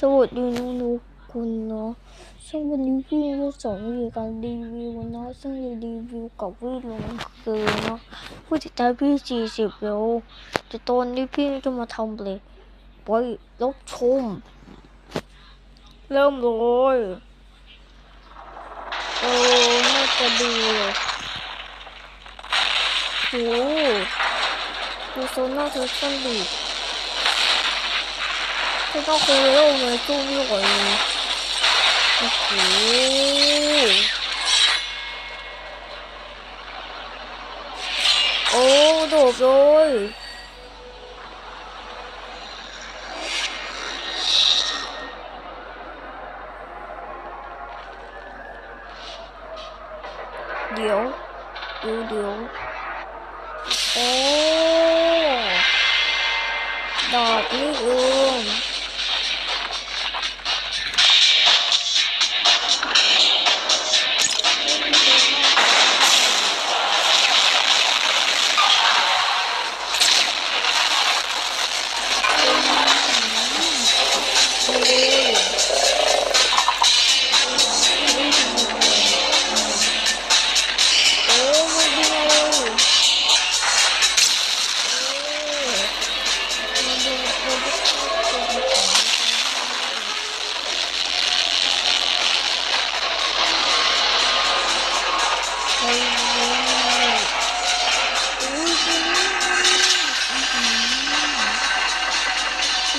สวัสดีน้องนุกคุณเนาะซึ่งวันนี้พี่จะสอนวิธีการรีวิวเนาะซึ่งจะรีวิวกับวิลงคือเนาะผู้ติดตามพี่สี่สิบแล้วแต่ตอนนี้พี่จะมาทำเลยไปรับชม เริ่มเลยโอ้น่าจะดีเลยโอ้ดูโซน่าเธอสั้นดี ต้องคุยเรื่องเงินสู้ไม่ไหโอ้โหโอ้โดดเลยเดี๋ยวเดี๋ยวเดี๋ยวโอ้ดอกนี่เอง Thank you.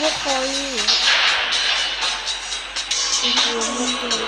คุณพว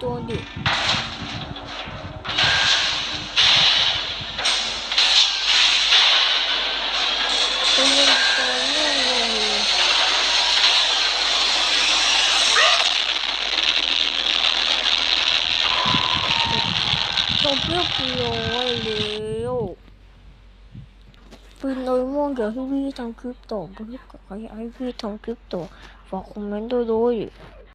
ตัวดิตัวมันตัวแน่เลยจบเรียบร้อยแล้วป็นโดยม่วงอยากให้พี่ทำคลิปต่อก็ให้ใครอยากให้พี่ทำคลิปต่อฝากคอมเมนต์ด้วยด้วย